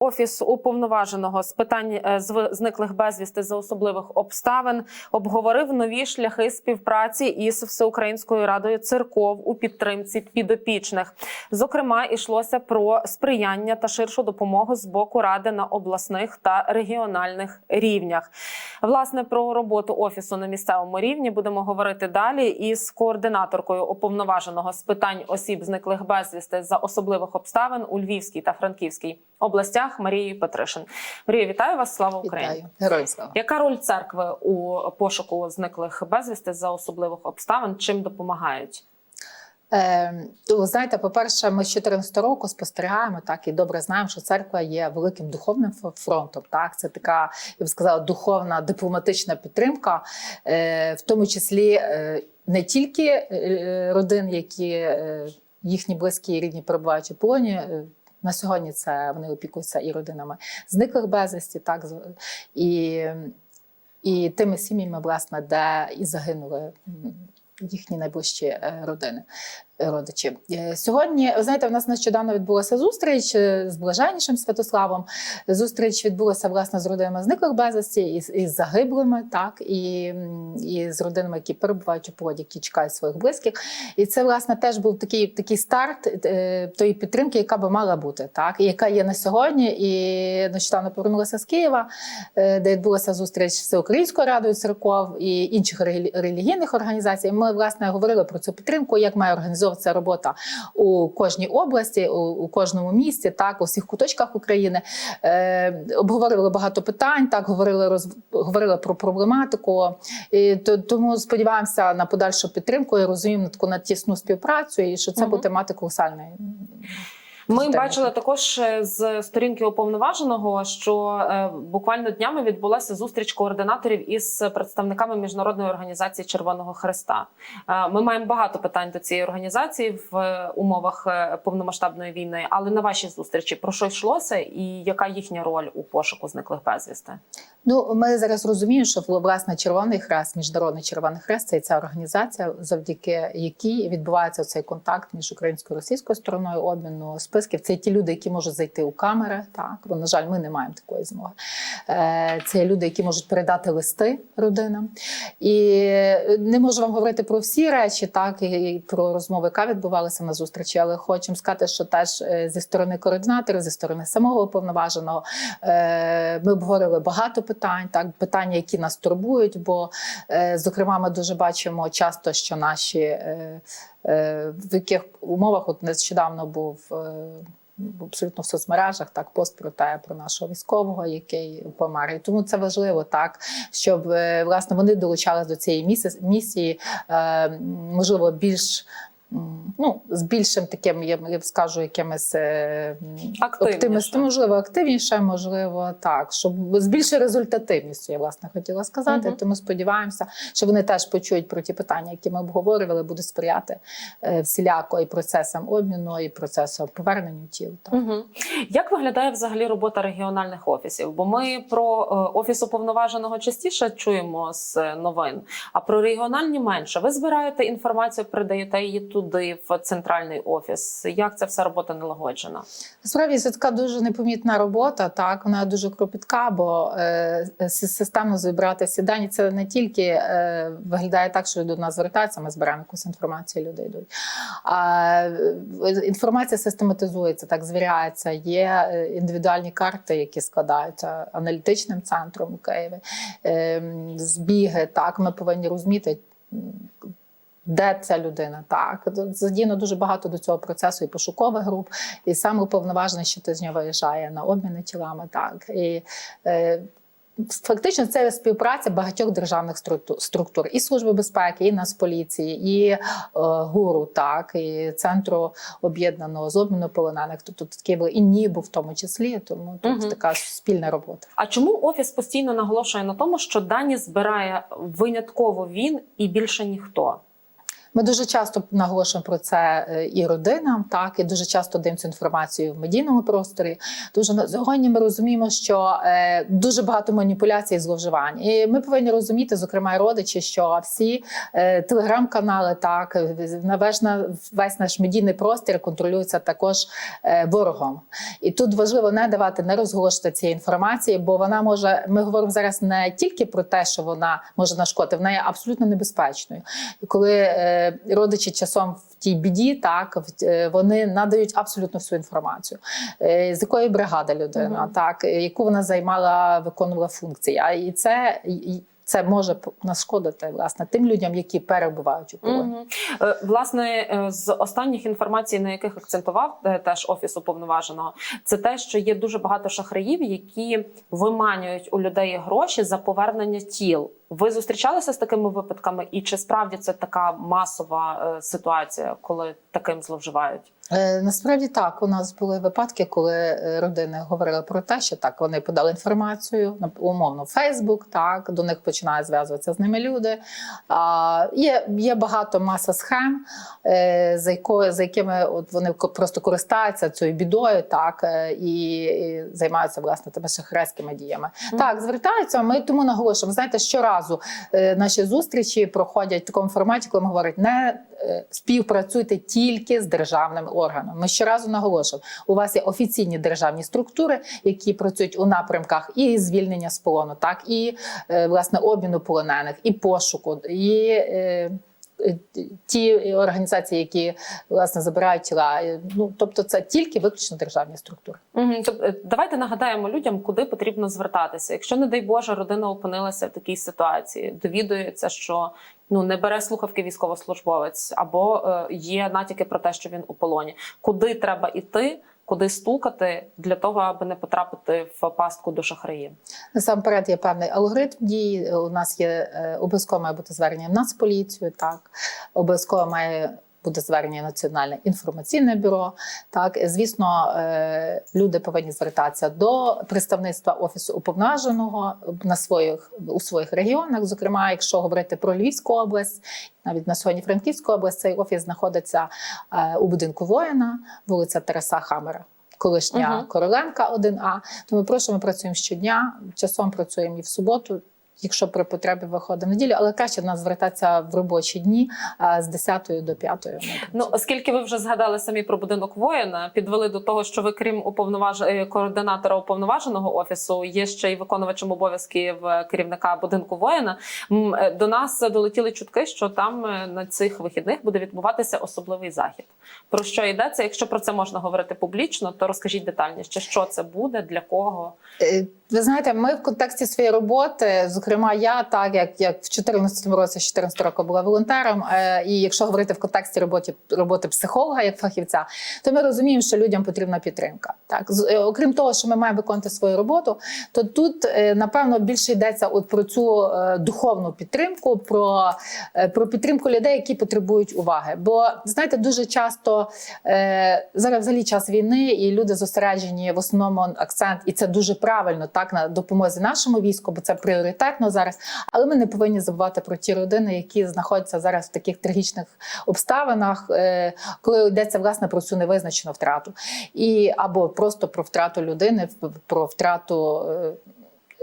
Офіс уповноваженого з питань е, зниклих безвісти за особливих обставин обговорив нові шляхи співпраці із Всеукраїнською радою церков у підтримці підопічних. Зокрема, йшлося про сприяння та ширшу допомогу з боку ради на обласних та регіональних рівнях. Власне про роботу офісу на місцевому рівні будемо говорити далі із координаторкою уповноваженого з питань осіб зниклих безвісти за особливих обставин у Львівській та Франківській областях Марією Петришин. Марія, вітаю вас! Слава Україні! Вітаю. Героям слава. Яка роль церкви у пошуку зниклих безвісти за особливих обставин? Чим допомагають? Е, ви знаєте, по-перше, ми з 14 року спостерігаємо так і добре знаємо, що церква є великим духовним фронтом. Так, це така, я б сказала, духовна дипломатична підтримка, е, в тому числі е, не тільки е, родин, які е, їхні близькі і рідні перебувають у полоні. На сьогодні це вони опікуються і родинами зниклих безвісті, так і, і тими сім'ями, власне, де і загинули їхні найближчі е, родини. Родичі Е, сьогодні, ви знаєте, в нас нещодавно відбулася зустріч е, з блаженнішим Святославом. Зустріч відбулася власне з родинами зниклих безвісті і, з- загиблими, так і, і з родинами, які перебувають у полоні, які чекають своїх близьких. І це власне теж був такий, такий старт е, тої підтримки, яка би мала бути, так і яка є на сьогодні. І нещодавно повернулася з Києва, де відбулася зустріч Всеукраїнською радою церков і інших релігійних організацій. Ми власне говорили про цю підтримку, як має організовуватися робота у кожній області, у, у кожному місті, так у всіх куточках України. Е, обговорили багато питань, так говорили роз, говорили про проблематику. І то, тому сподіваємося на подальшу підтримку і розуміємо на таку на тісну співпрацю, і що це угу. буде мати колосальний. Ми бачили також е, з сторінки уповноваженого, що е, буквально днями відбулася зустріч координаторів із представниками міжнародної організації Червоного Хреста. Е, Ми маємо багато питань до цієї організації в умовах повномасштабної війни. Але на вашій зустрічі про що йшлося, і яка їхня роль у пошуку зниклих безвісти? Ну, ми зараз розуміємо, що власне Червоний Хрест, міжнародний Червоний Хрест, це ця організація, завдяки якій відбувається цей контакт між українською і російською стороною обміну списків. Це ті люди, які можуть зайти у камери. Так, бо на жаль, ми не маємо такої змоги. Е, Це люди, які можуть передати листи родинам. І не можу вам говорити про всі речі, так і про розмови, яка відбувалася на зустрічі, але хочемо сказати, що теж е, зі сторони координаторів, зі сторони самого уповноваженого, е, ми обговорили багато питань, так питання, які нас турбують. Бо, е, зокрема, ми дуже бачимо часто, що наші е, е, в яких умовах от нещодавно був. е, Абсолютно в соцмережах так пост про те про нашого військового, який помер. І тому це важливо, так щоб е, власне вони долучались до цієї місії, е, можливо, більш ну, з більшим таким, я, б- скажу, якимись е, оптимістом, можливо, активніше, можливо, так, щоб з більшою результативністю, я власне хотіла сказати. Мгм. Тому сподіваємося, що вони теж почують про ті питання, які ми обговорювали, будуть сприяти е, всіляко і процесам обміну, і процесу поверненню тіл. Так. Угу. Як виглядає взагалі робота регіональних офісів? Бо ми про е, офіс уповноваженого частіше чуємо з новин, а про регіональні менше. Ви збираєте інформацію, передаєте її туди, в центральний офіс. Як ця вся робота налагоджена? Насправді це така дуже непомітна робота. Так вона дуже кропітка, бо е, системно зібрати всі дані. Це не тільки е, виглядає так, що до нас звертаються, ми збираємо якусь інформацію, люди йдуть. А е, інформація систематизується, так звіряється. Є е, індивідуальні карти, які складаються аналітичним центром у Києві. Е, збіги, так ми повинні розуміти. Де ця людина? Так задіяно дуже багато до цього процесу і пошукових груп, і саме уповноважений щотижня виїжджає на обміни тілами. Так і е, фактично це співпраця багатьох державних структур і служби безпеки, і Нацполіції, і е, гуру, так і центру об'єднаного з обміну полонених. Тобто такі були і НІБУ в тому числі. Тому тут Мгм. така спільна робота. А чому офіс постійно наголошує на тому, що дані збирає винятково він і більше ніхто? Ми дуже часто наголошуємо про це е, і родинам, так і дуже часто даємо цю інформацію в медійному просторі. Дуже сьогодні ми розуміємо, що е, дуже багато маніпуляцій і зловживань. І ми повинні розуміти, зокрема, і родичі, що всі е, телеграм-канали, так весь, весь наш медійний простір контролюється також ворогом. І тут важливо не давати, не розголошувати цієї інформації, бо вона може. Ми говоримо зараз не тільки про те, що вона може нашкодити, вона є абсолютно небезпечною. І коли родичі часом в тій біді, так е, вони надають абсолютно всю інформацію, е, з якої бригади людина, Мгм. так е, яку вона займала, виконувала функції. А і це. це може нашкодити власне тим людям, які перебувають у полоні. Е, Власне, з останніх інформацій, на яких акцентував теж офіс уповноваженого, це те, що є дуже багато шахраїв, які виманюють у людей гроші за повернення тіл. Ви зустрічалися з такими випадками, і чи справді це така масова е, ситуація, коли таким зловживають? Е, Насправді так, у нас були випадки, коли е, родини говорили про те, що так вони подали інформацію умовно Фейсбук, так до них починають зв'язуватися з ними люди. А, є, є багато маса схем, е, за якою за якими от вони просто користаються цією бідою, так е, і, і займаються власне тими шахрайськими діями. Мгм. Так, звертаються. Ми тому наголошуємо. Знаєте, щоразу е, наші зустрічі проходять в такому форматі, коли ми говорять, не е, співпрацюйте тільки з державними органами. Ми щоразу наголошуємо, у вас є офіційні державні структури, які працюють у напрямках і звільнення з полону, так і е, власне обміну полонених, і пошуку, і ті організації, які власне забирають тіла. Е, Ну тобто, це тільки виключно державні структури. Мгм. Тоб- е, Давайте нагадаємо людям, куди потрібно звертатися. Якщо, не дай Боже, родина опинилася в такій ситуації, довідується, що ну не бере слухавки військовослужбовець, або е, є натяки про те, що він у полоні. Куди треба йти, куди стукати для того, аби не потрапити в пастку до шахраїв? Насамперед є певний алгоритм дій. У нас є е, обов'язково має бути звернення в Нацполіцію, так обов'язково має бути звернення Національне інформаційне бюро. Так, звісно, е, люди повинні звертатися до представництва офісу уповноваженого на своїх у своїх регіонах. Зокрема, якщо говорити про Львівську область, навіть на сьогодні Франківську область, цей офіс знаходиться е, у будинку воїна, вулиця Тараса Хамера. Колишня Мгм. Короленка 1А. Тому прошу, ми працюємо щодня. Часом працюємо і в суботу, якщо при потребі виходимо в неділю, але краще до нас звертатися в робочі дні з 10 до 5. Ну, оскільки ви вже згадали самі про будинок воїна, підвели до того, що ви, крім уповноваж... е, координатора уповноваженого офісу, є ще й виконувачем обов'язків е, керівника будинку воїна. Е, До нас долетіли чутки, що там на цих вихідних буде відбуватися особливий захід. Про що йдеться? Якщо про це можна говорити публічно, то розкажіть детальніше, що це буде, для кого. Ви знаєте, ми в контексті своєї роботи, зокрема, я так як, як в 2014 році, з 14 року була волонтером. е, І якщо говорити в контексті роботи, роботи психолога як фахівця, то ми розуміємо, що людям потрібна підтримка. Так, З- е, окрім того, що ми маємо виконувати свою роботу, то тут е, напевно більше йдеться от про цю е, духовну підтримку, про, е, про підтримку людей, які потребують уваги. Бо знаєте, дуже часто е, зараз взагалі час війни, і люди зосереджені в основному акцент, і це дуже правильно так на допомозі нашому війську, бо це пріоритетно зараз. Але ми не повинні забувати про ті родини, які знаходяться зараз в таких трагічних обставинах, е, коли йдеться власне про цю невизначену втрату, і або просто про втрату людини, про втрату.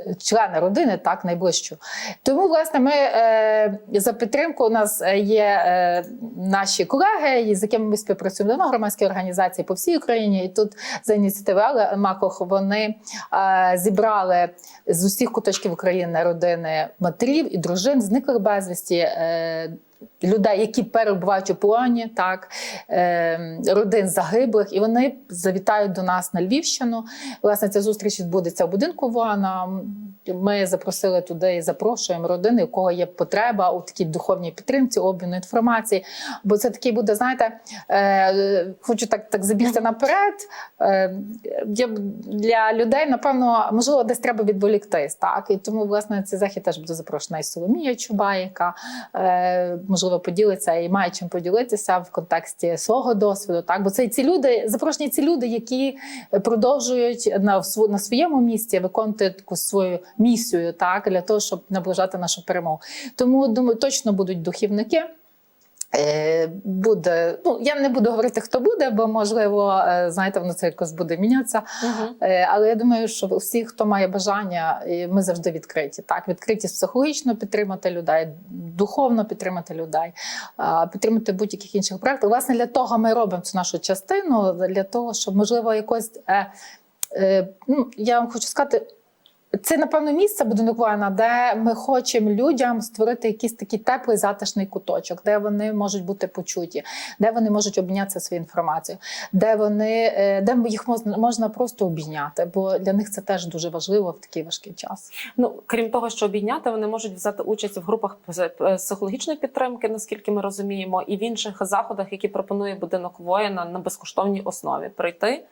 Е, Члени родини так найближчу. Тому, власне, ми е, за підтримку у нас є е, наші колеги, з якими ми співпрацюємо давно, громадські організації по всій Україні. І тут за ініціативи Але Макох вони е, зібрали з усіх куточків України родини матерів і дружин, зниклих безвісті. Людей, які перебувають у полоні, так е, родин загиблих, і вони завітають до нас на Львівщину. Власне, ця зустріч відбудеться в будинку Вона. Ми запросили туди і запрошуємо родини, у кого є потреба у такій духовній підтримці, обміну інформації. Бо це такий буде, знаєте, е, хочу так, так забігти наперед. Е, для людей, напевно, можливо, десь треба відволіктись. Так? І тому, власне, цей захід теж буде запрошена і Соломія Чубай, яка е, можливо поділиться і має чим поділитися в контексті свого досвіду. Так? Бо це ці люди, запрошені ці люди, які продовжують на, на своєму місці виконувати таку свою місію, так, для того, щоб наближати нашу перемогу. Тому думаю, точно будуть духівники. Е, Буде, ну я не буду говорити, хто буде, бо можливо, е, знаєте, воно це якось буде мінятися. Е, Але я думаю, що всі, хто має бажання, ми завжди відкриті. Так, відкриті психологічно підтримати людей, духовно підтримати людей, підтримати будь-яких інших проєктів. Власне, для того ми робимо цю нашу частину, для того, щоб можливо якось. Ну, я вам хочу сказати. Це, напевно, місце будинок воїна, де ми хочемо людям створити якийсь такий теплий затишний куточок, де вони можуть бути почуті, де вони можуть обмінятися своєю інформацією, де вони е, де їх можна, можна просто обійняти, бо для них це теж дуже важливо в такий важкий час. Ну крім того, що обійняти, вони можуть взяти участь в групах пс- психологічної підтримки, наскільки ми розуміємо, і в інших заходах, які пропонує будинок воїна на безкоштовній основі прийти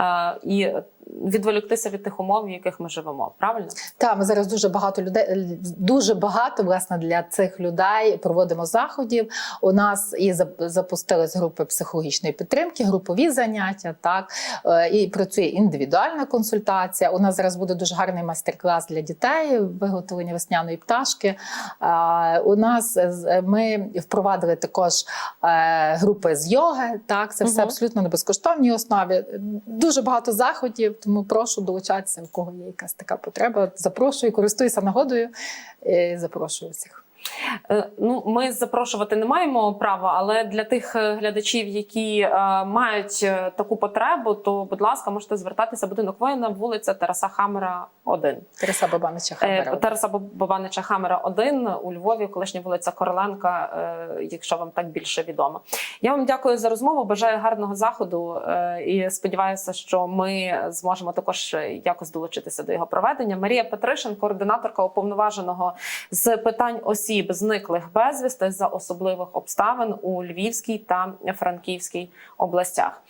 е, і відволіктися від тих умов, в яких ми живемо. Правильно? Так, ми зараз дуже багато людей, дуже багато власне для цих людей проводимо заходів. У нас і запустились групи психологічної підтримки, групові заняття. Так Е, і працює індивідуальна консультація. У нас зараз буде дуже гарний майстер-клас для дітей, виготовлення весняної пташки. Е, У нас ми впровадили також е, групи з йоги. Так, це все Мгм. абсолютно на безкоштовній основі. Дуже багато заходів, тому прошу долучатися, у кого є якась така потреба. Запрошую, користуюся нагодою. Запрошую всіх. Е, Ну, ми запрошувати не маємо права, але для тих е, глядачів, які е, мають таку потребу, то будь ласка, можете звертатися будинок воїна, вулиця Тараса Хамера, 1. Тараса Бабанича Хамера. Тараса Бабанича Хамера 1 у Львові, колишня вулиця Короленка, е, якщо вам так більше відомо. Я вам дякую за розмову. Бажаю гарного заходу е, і сподіваюся, що ми зможемо також якось долучитися до його проведення. Марія Петришин, координаторка уповноваженого з питань осіб, зниклих безвісти за особливих обставин у Львівській та Франківській областях.